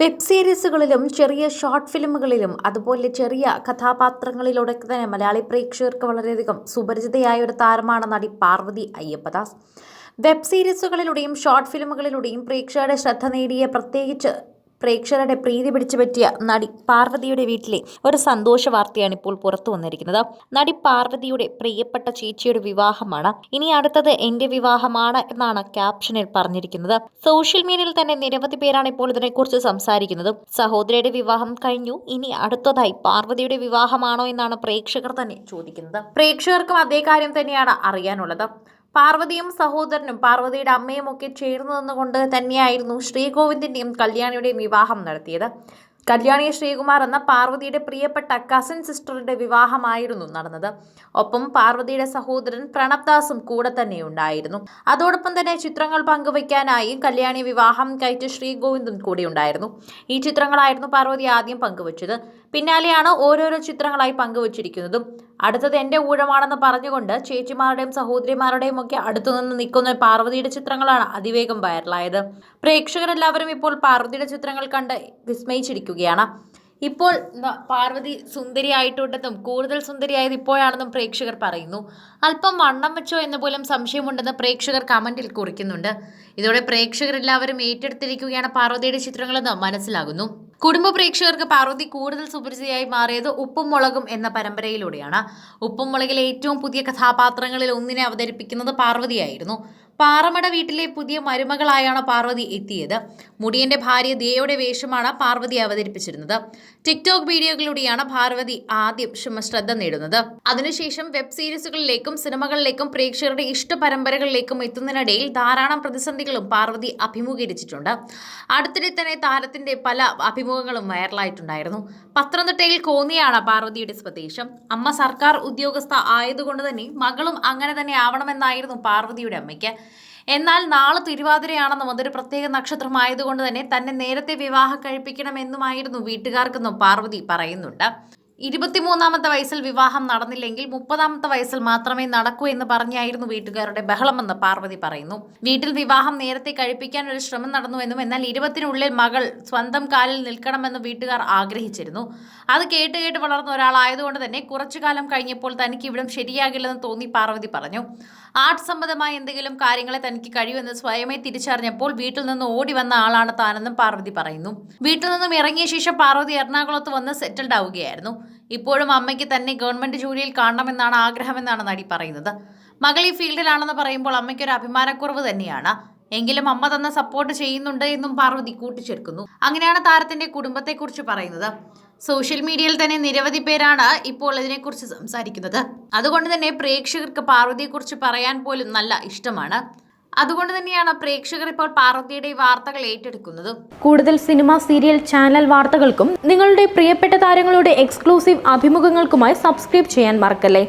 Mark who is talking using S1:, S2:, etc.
S1: Web സീരീസുകളിലും ചെറിയ short ഫിലിമുകളിലും അതുപോലെ ചെറിയ കഥാപാത്രങ്ങളിലൂടെ തന്നെ മലയാളി പ്രേക്ഷകർക്ക് വളരെയധികം സുപരിചിതയായ ഒരു താരമാണ് നടി പാർവതി അയ്യപ്പദാസ്. വെബ് സീരീസുകളിലൂടെയും ഷോർട്ട് ഫിലിമുകളിലൂടെയും പ്രേക്ഷകരുടെ ശ്രദ്ധ നേടിയ പ്രത്യേകിച്ച് പ്രേക്ഷകരുടെ പ്രീതി പിടിച്ചു പറ്റിയ നടി പാർവതിയുടെ വീട്ടിലെ ഒരു സന്തോഷ വാർത്തയാണ് ഇപ്പോൾ പുറത്തു വന്നിരിക്കുന്നത്. നടി പാർവതിയുടെ പ്രിയപ്പെട്ട ചേച്ചിയുടെ വിവാഹമാണ്. ഇനി അടുത്തത് എന്റെ വിവാഹമാണ് എന്നാണ് ക്യാപ്ഷനിൽ പറഞ്ഞിരിക്കുന്നത്. സോഷ്യൽ മീഡിയയിൽ തന്നെ നിരവധി പേരാണ് ഇപ്പോൾ ഇതിനെക്കുറിച്ച് സംസാരിക്കുന്നത്. സഹോദരിയുടെ വിവാഹം കഴിഞ്ഞു. ഇനി അടുത്തതായി പാർവതിയുടെ വിവാഹമാണോ എന്നാണ് പ്രേക്ഷകർ തന്നെ ചോദിക്കുന്നത്. പ്രേക്ഷകർക്കും അതേ കാര്യം തന്നെയാണ് അറിയാനുള്ളത്. പാർവതിയും സഹോദരനും പാർവതിയുടെ അമ്മയും ഒക്കെ ചേർന്ന് നിന്നുകൊണ്ട് തന്നെയായിരുന്നു ശ്രീകോവിന്ദിന്റെയും കല്യാണിയുടെയും വിവാഹം നടത്തിയത്. കല്യാണി ശ്രീകുമാർ എന്ന പാർവതിയുടെ പ്രിയപ്പെട്ട കസിൻ സിസ്റ്ററുടെ വിവാഹമായിരുന്നു നടന്നത്. ഒപ്പം പാർവതിയുടെ സഹോദരൻ പ്രണബ്ദാസും കൂടെ തന്നെ ഉണ്ടായിരുന്നു. അതോടൊപ്പം തന്നെ ചിത്രങ്ങൾ പങ്കുവയ്ക്കാനായി കല്യാണി വിവാഹം കഴിച്ച ശ്രീഗോവിന്ദും കൂടെ ഉണ്ടായിരുന്നു. ഈ ചിത്രങ്ങളായിരുന്നു പാർവതി ആദ്യം പങ്കുവച്ചത്. പിന്നാലെയാണ് ഓരോരോ ചിത്രങ്ങളായി പങ്കുവച്ചിരിക്കുന്നതും. അടുത്തത് എന്റെ ഊഴമാണെന്ന് പറഞ്ഞുകൊണ്ട് ചേച്ചിമാരുടെയും സഹോദരിമാരുടെയും ഒക്കെ അടുത്തുനിന്ന് നിൽക്കുന്ന പാർവതിയുടെ ചിത്രങ്ങളാണ് അതിവേഗം വൈറലായത്. പ്രേക്ഷകരെല്ലാവരും ഇപ്പോൾ പാർവതിയുടെ ചിത്രങ്ങൾ കണ്ട് വിസ്മയിച്ചിരിക്കുകയാണ്. ഇപ്പോൾ പാർവതി സുന്ദരിയായിട്ടുണ്ടെന്നും കൂടുതൽ സുന്ദരിയായത് ഇപ്പോഴാണെന്നും പ്രേക്ഷകർ പറയുന്നു. അല്പം വണ്ണം വെച്ചോ എന്ന് പോലും സംശയമുണ്ടെന്ന് പ്രേക്ഷകർ കമന്റിൽ കുറിക്കുന്നുണ്ട്. ഇതോടെ പ്രേക്ഷകരെല്ലാവരും ഏറ്റെടുത്തിരിക്കുകയാണ് പാർവതിയുടെ ചിത്രങ്ങളെന്ന് മനസ്സിലാകുന്നു. കുടുംബ പ്രേക്ഷകർക്ക് പാർവതി കൂടുതൽ സുപരിചിതയായി മാറിയത് ഉപ്പും മുളകും എന്ന പരമ്പരയിലൂടെയാണ്. ഉപ്പും മുളകിലെ ഏറ്റവും പുതിയ കഥാപാത്രങ്ങളിൽ ഒന്നിനെ അവതരിപ്പിക്കുന്നത് പാർവതിയായിരുന്നു. പാറമട വീട്ടിലെ പുതിയ മരുമകളായാണ് പാർവതി എത്തിയത്. മുടിയന്റെ ഭാര്യ ദിയയുടെ വേഷമാണ് പാർവതി അവതരിപ്പിച്ചിരുന്നത്. ടിക്ടോക്ക് വീഡിയോകളിലൂടെയാണ് പാർവതി ആദ്യം ശ്രദ്ധ നേടുന്നത്. അതിനുശേഷം വെബ് സീരീസുകളിലേക്കും സിനിമകളിലേക്കും പ്രേക്ഷകരുടെ ഇഷ്ട പരമ്പരകളിലേക്കും എത്തുന്നതിനിടയിൽ ധാരാളം പ്രതിസന്ധികളും പാർവതി അഭിമുഖീകരിച്ചിട്ടുണ്ട്. അടുത്തിടെ തന്നെ താരത്തിന്റെ പല അഭിമുഖങ്ങളും വൈറലായിട്ടുണ്ടായിരുന്നു. പത്തനംതിട്ടയിൽ കോന്നിയാണ് പാർവതിയുടെ സ്വദേശം. അമ്മ സർക്കാർ ഉദ്യോഗസ്ഥ ആയതുകൊണ്ട് തന്നെ മകളും അങ്ങനെ തന്നെ ആവണമെന്നായിരുന്നു പാർവതിയുടെ അമ്മയ്ക്ക് എന്നാൽ നാളെ തിരുവാതിരയാണെന്നും അതൊരു പ്രത്യേക നക്ഷത്രമായതുകൊണ്ട് തന്നെ തന്നെ നേരത്തെ വിവാഹം കഴിപ്പിക്കണമെന്നുമായിരുന്നു വീട്ടുകാർക്കെന്നും പാർവതി പറയുന്നുണ്ട്. ഇരുപത്തിമൂന്നാമത്തെ വയസ്സിൽ വിവാഹം നടന്നില്ലെങ്കിൽ മുപ്പതാമത്തെ വയസ്സിൽ മാത്രമേ നടക്കൂ എന്ന് പറഞ്ഞായിരുന്നു വീട്ടുകാരുടെ ബഹളമെന്ന് പാർവതി പറയുന്നു. വീട്ടിൽ വിവാഹം നേരത്തെ കഴിപ്പിക്കാൻ ഒരു ശ്രമം നടന്നുവെന്നും എന്നാൽ ഇരുപത്തിനുള്ളിൽ മകൾ സ്വന്തം കാലിൽ നിൽക്കണമെന്ന് വീട്ടുകാർ ആഗ്രഹിച്ചിരുന്നു. അത് കേട്ട് കേട്ട് വളർന്ന ഒരാളായതുകൊണ്ട് തന്നെ കുറച്ചു കാലം കഴിഞ്ഞപ്പോൾ തനിക്ക് ഇവിടം ശരിയാകില്ലെന്ന് തോന്നി പാർവതി പറഞ്ഞു. ആർട്ട് സംബന്ധമായ എന്തെങ്കിലും കാര്യങ്ങളെ തനിക്ക് കഴിയുമെന്ന് സ്വയമേ തിരിച്ചറിഞ്ഞപ്പോൾ വീട്ടിൽ നിന്ന് ഓടി വന്ന ആളാണ് താനെന്നും പാർവതി പറയുന്നു. വീട്ടിൽ നിന്നും ഇറങ്ങിയ ശേഷം പാർവതി എറണാകുളത്ത് വന്ന് സെറ്റിൽഡ് ആവുകയായിരുന്നു. ഇപ്പോഴും അമ്മയ്ക്ക് തന്നെ ഗവൺമെന്റ് ജോലിയിൽ കാണണമെന്നാണ് ആഗ്രഹമെന്നാണ് നടി പറയുന്നത്. മകൾ ഈ ഫീൽഡിലാണെന്ന് പറയുമ്പോൾ അമ്മയ്ക്ക് ഒരു അഭിമാനക്കുറവ് തന്നെയാണ്. എങ്കിലും അമ്മ തന്നെ സപ്പോർട്ട് ചെയ്യുന്നുണ്ട് എന്നും പാർവതി കൂട്ടിച്ചേർക്കുന്നു. അങ്ങനെയാണ് താരത്തിന്റെ കുടുംബത്തെക്കുറിച്ച് പറയുന്നത്. സോഷ്യൽ മീഡിയയിൽ തന്നെ നിരവധി പേരാണ് ഇപ്പോൾ ഇതിനെക്കുറിച്ച് സംസാരിക്കുന്നത്. അതുകൊണ്ട് തന്നെ പ്രേക്ഷകർക്ക് പാർവതിയെക്കുറിച്ച് പറയാൻ പോലും നല്ല ഇഷ്ടമാണ്. അതുകൊണ്ട് തന്നെയാണ് പ്രേക്ഷകർ ഇപ്പോൾ പാർവതിയുടെ വാർത്തകൾ ഏറ്റെടുക്കുന്നത്.
S2: കൂടുതൽ സിനിമ സീരിയൽ ചാനൽ വാർത്തകൾക്കും നിങ്ങളുടെ പ്രിയപ്പെട്ട താരങ്ങളുടെ എക്സ്ക്ലൂസീവ് അഭിമുഖങ്ങൾക്കുമായി സബ്സ്ക്രൈബ് ചെയ്യാൻ മറക്കല്ലേ?